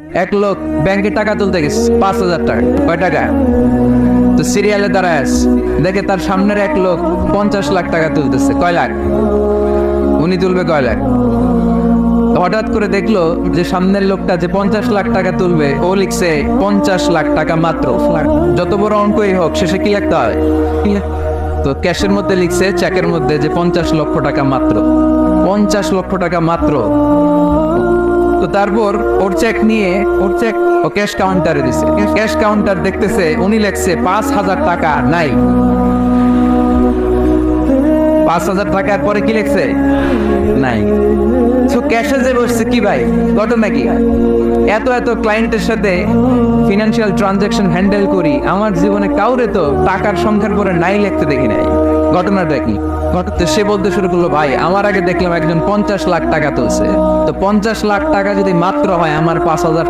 এক লোক ব্যাংকে টাকা তুলতে গেছে, পাঁচ হাজার টাকা। কয় টাকা? তো সিরিয়ালে দাঁড়ায় আছে। দেখে তার সামনের এক লোক পঞ্চাশ লাখ টাকা তুলতেছে। কয় লাখ? উনি তুলবে কয় লাখ? হঠাৎ করে দেখল যে সামনের লোকটা যে পঞ্চাশ লাখ টাকা তুলবে, ও লিখছে পঞ্চাশ লাখ টাকা মাত্র। যত বড় অঙ্কই হোক, শেষে কি লিখতে হয়? তো ক্যাশের মধ্যে লিখছে, চেকের মধ্যে যে পঞ্চাশ লক্ষ টাকা মাত্র। পঞ্চাশ লক্ষ টাকা মাত্র। তো তারপর ওর চেক নিয়ে, ওর চেক ও ক্যাশ কাউন্টারে দিছে। ক্যাশ কাউন্টার দেখতেছে, উনি লেখছে, পাঁচ হাজার টাকা নাই। পাঁচ হাজার টাকার পরে কি লিখছে? নাই। তো ক্যাশে যে বসছে কি ভাই? ঘটনা কি? এত এত ক্লায়েন্টের সাথে ফিনান্সিয়াল ট্রানজাকশন হ্যান্ডেল করি, আমার জীবনে কাউরে তো টাকার সংখ্যার পরে নাই লিখতে দেখি নাই। ঘটনাটা কি ঘটনা সে বলতে শুরু করল, ভাই, আমার আগে দেখলাম একজন পঞ্চাশ লাখ টাকা তুলছে। তো পঞ্চাশ লাখ টাকা যদি মাত্র হয়, আমার পাঁচ হাজার